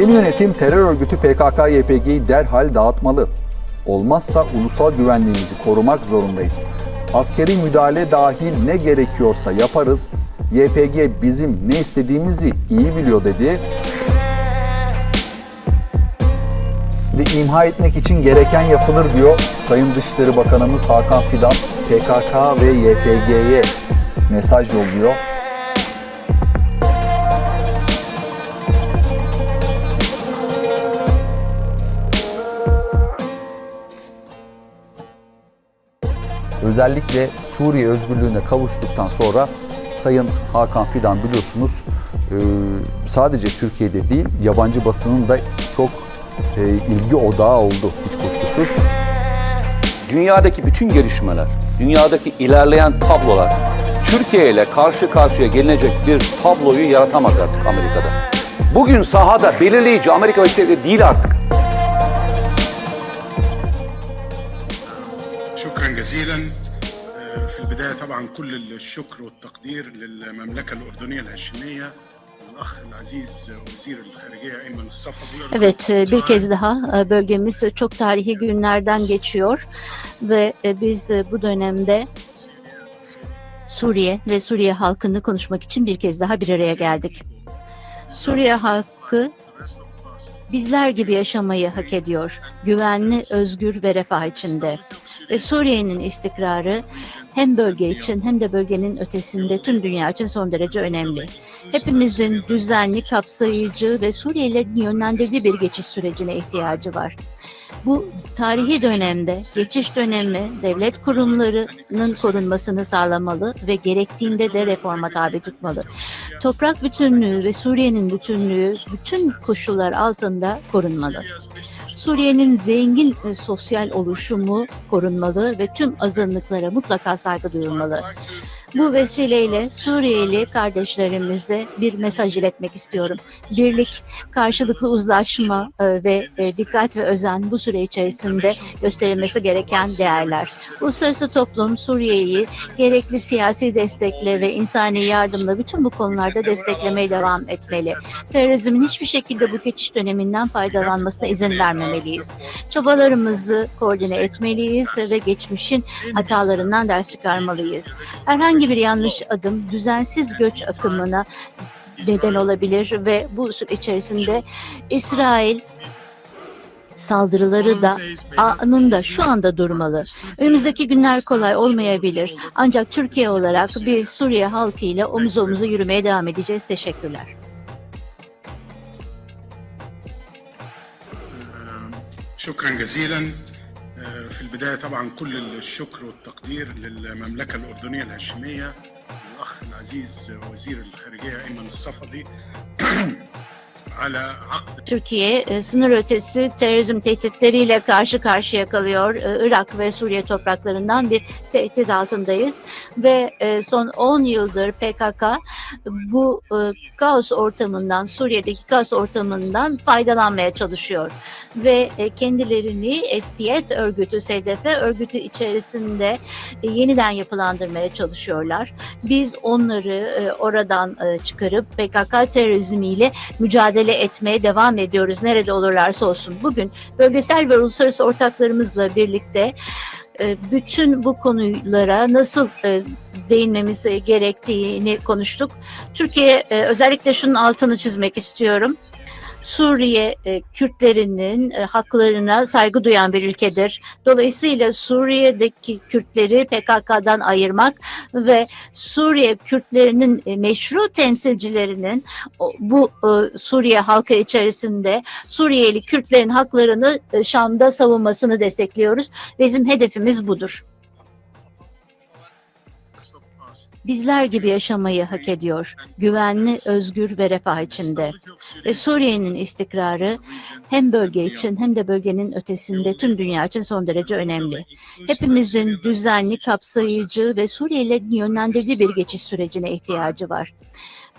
Yeni yönetim terör örgütü PKK-YPG'yi derhal dağıtmalı. Olmazsa ulusal güvenliğimizi korumak zorundayız. Askeri müdahale dahil ne gerekiyorsa yaparız. YPG bizim ne istediğimizi iyi biliyor dedi. Ve imha etmek için gereken yapılır diyor Sayın Dışişleri Bakanımız Hakan Fidan PKK ve YPG'ye mesaj yolluyor. Özellikle Suriye özgürlüğüne kavuştuktan sonra Sayın Hakan Fidan biliyorsunuz e, sadece Türkiye'de değil yabancı basının da çok e, ilgi odağı oldu hiç kuşkusuz. Dünyadaki bütün gelişmeler, dünyadaki ilerleyen tablolar Türkiye ile karşı karşıya gelinecek bir tabloyu yaratamaz artık Amerika'da. Bugün sahada belirleyici Amerika Birleşik Devletleri değil artık. Şükran gazilen. آه، في البداية طبعا كل الشكر والتقدير للمملكة الأردنية الهاشمية الأخ العزيز وزير الخارجية أيمن الصفدي Evet, e, bir kez daha e, bölgemiz çok tarihi günlerden geçiyor ve e, biz e, bu dönemde Suriye ve Suriye halkını konuşmak için bir kez daha bir araya geldik. Suriye halkı bizler gibi yaşamayı hak ediyor. Güvenli, özgür ve refah içinde. Ve Suriye'nin istikrarı hem bölge için hem de bölgenin ötesinde tüm dünya için son derece önemli. Hepimizin düzenli, kapsayıcı ve Suriyelilerin yönlendirdiği bir geçiş sürecine ihtiyacı var. Bu tarihi dönemde geçiş dönemi devlet kurumlarının korunmasını sağlamalı ve gerektiğinde de reforma tabi tutmalı. Toprak bütünlüğü ve Suriye'nin bütünlüğü bütün koşullar altında korunmalı. Suriye'nin zengin e, sosyal oluşumu korunmalı ve tüm azınlıklara mutlaka saygı duyulmalı. Bu vesileyle Suriyeli kardeşlerimize bir mesaj iletmek istiyorum. Birlik, karşılıklı uzlaşma e, ve e, dikkat ve özen bu süre içerisinde gösterilmesi gereken değerler. Uluslararası toplum Suriye'yi gerekli siyasi destekle ve insani yardımla bütün bu konularda desteklemeye devam etmeli. Terörizmin hiçbir şekilde bu geçiş döneminden faydalanmasına izin vermemeliyiz. Çabalarımızı koordine etmeliyiz ve geçmişin hatalarından ders çıkarmalıyız. Herhangi herhangi bir yanlış adım düzensiz göç akımına neden olabilir ve bu süre içerisinde İsrail saldırıları da anında şu anda durmalı. Önümüzdeki günler kolay olmayabilir. Ancak Türkiye olarak biz Suriye halkıyla omuz omuza yürümeye devam edeceğiz. Teşekkürler. Şükran gazilen. في البداية طبعا كل الشكر والتقدير للمملكة الأردنية الهاشمية الأخ العزيز وزير الخارجية أيمن الصفدي. Türkiye e, sınır ötesi terörizm tehditleriyle karşı karşıya kalıyor. E, Irak ve Suriye topraklarından bir tehdit altındayız ve e, son 10 yıldır PKK bu kaos ortamından, Suriye'deki kaos ortamından faydalanmaya çalışıyor ve kendilerini STF örgütü, SDP örgütü içerisinde yeniden yapılandırmaya çalışıyorlar. Biz onları oradan çıkarıp PKK terörizmiyle mücadele etmeye devam ediyoruz nerede olurlarsa olsun. Bugün bölgesel ve uluslararası ortaklarımızla birlikte e, bütün bu konulara nasıl e, değinmemiz gerektiğini konuştuk. Türkiye e, özellikle şunun altını çizmek istiyorum. Suriye e, Kürtlerinin e, haklarına saygı duyan bir ülkedir. Dolayısıyla Suriye'deki Kürtleri PKK'dan ayırmak ve Suriye Kürtlerinin e, meşru temsilcilerinin o- bu e, Suriye halkı içerisinde Suriyeli Kürtlerin haklarını e, Şam'da savunmasını destekliyoruz. Bizim hedefimiz budur. Bizler gibi yaşamayı hak ediyor. Güvenli, özgür ve refah içinde. Ve Suriye'nin istikrarı hem bölge için hem de bölgenin ötesinde tüm dünya için son derece önemli. Hepimizin düzenli, kapsayıcı ve Suriyelilerin yönlendirdiği bir geçiş sürecine ihtiyacı var.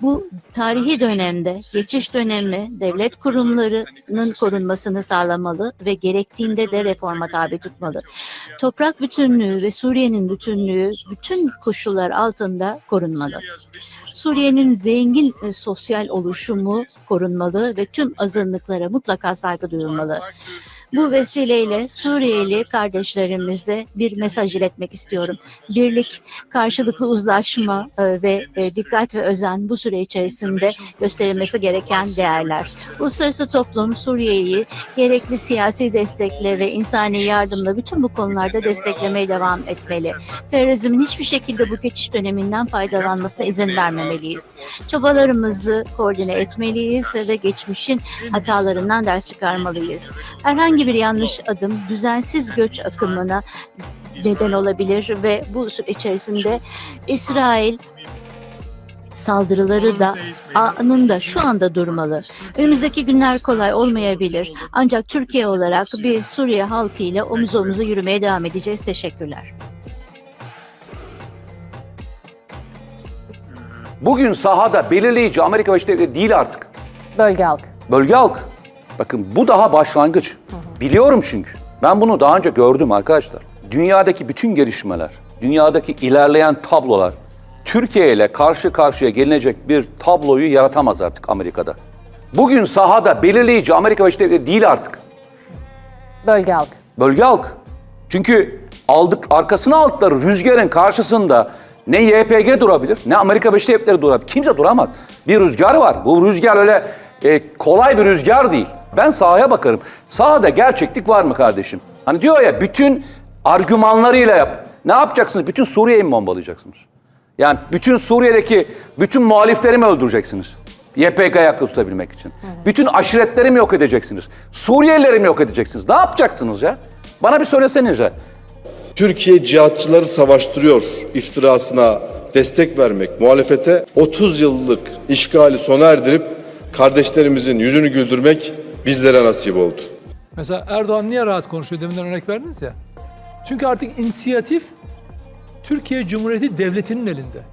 Bu tarihi dönemde geçiş dönemi devlet kurumlarının korunmasını sağlamalı ve gerektiğinde de reforma tabi tutmalı. Toprak bütünlüğü ve Suriye'nin bütünlüğü bütün koşullar altında korunmalı. Suriye'nin zengin e, sosyal oluşumu korunmalı ve tüm azınlıklara mutlaka saygı duyulmalı. Bu vesileyle Suriyeli kardeşlerimize bir mesaj iletmek istiyorum. Birlik, karşılıklı uzlaşma e, ve e, dikkat ve özen bu süre içerisinde gösterilmesi gereken değerler. Uluslararası toplum Suriye'yi gerekli siyasi destekle ve insani yardımla bütün bu konularda desteklemeye devam etmeli. Terörizmin hiçbir şekilde bu geçiş döneminden faydalanmasına izin vermemeliyiz. Çabalarımızı koordine etmeliyiz ve geçmişin hatalarından ders çıkarmalıyız. Herhangi bir yanlış adım düzensiz göç akımına neden olabilir ve bu süre içerisinde İsrail saldırıları da anında şu anda durmalı. Önümüzdeki günler kolay olmayabilir. Ancak Türkiye olarak biz Suriye halkı ile omuz omuza yürümeye devam edeceğiz. Teşekkürler. Bugün sahada belirleyici Amerika Birleşik Devletleri değil artık. Bölge halkı. Bölge halkı. Bakın bu daha başlangıç. Biliyorum çünkü. Ben bunu daha önce gördüm arkadaşlar. Dünyadaki bütün gelişmeler, dünyadaki ilerleyen tablolar Türkiye ile karşı karşıya gelinecek bir tabloyu yaratamaz artık Amerika'da. Bugün sahada belirleyici Amerika Birleşik Devletleri değil artık. Bölge halkı. Bölge halkı. Çünkü aldık arkasına aldıkları rüzgarın karşısında ne YPG durabilir ne Amerika Birleşik Devletleri durabilir. Kimse duramaz. Bir rüzgar var. Bu rüzgar öyle e, kolay bir rüzgar değil. Ben sahaya bakarım. Sahada gerçeklik var mı kardeşim? Hani diyor ya bütün argümanlarıyla yap. Ne yapacaksınız? Bütün Suriye'yi mi bombalayacaksınız? Yani bütün Suriye'deki bütün muhalifleri mi öldüreceksiniz? YPG ayakta tutabilmek için. Bütün aşiretleri mi yok edeceksiniz? Suriyelileri mi yok edeceksiniz? Ne yapacaksınız ya? Bana bir söylesenize. Türkiye cihatçıları savaştırıyor iftirasına destek vermek, muhalefete 30 yıllık işgali sona erdirip kardeşlerimizin yüzünü güldürmek bizlere nasip oldu. Mesela Erdoğan niye rahat konuşuyor deminden örnek verdiniz ya. Çünkü artık inisiyatif Türkiye Cumhuriyeti Devleti'nin elinde.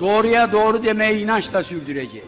Doğruya doğru demeyi inançla sürdüreceğiz.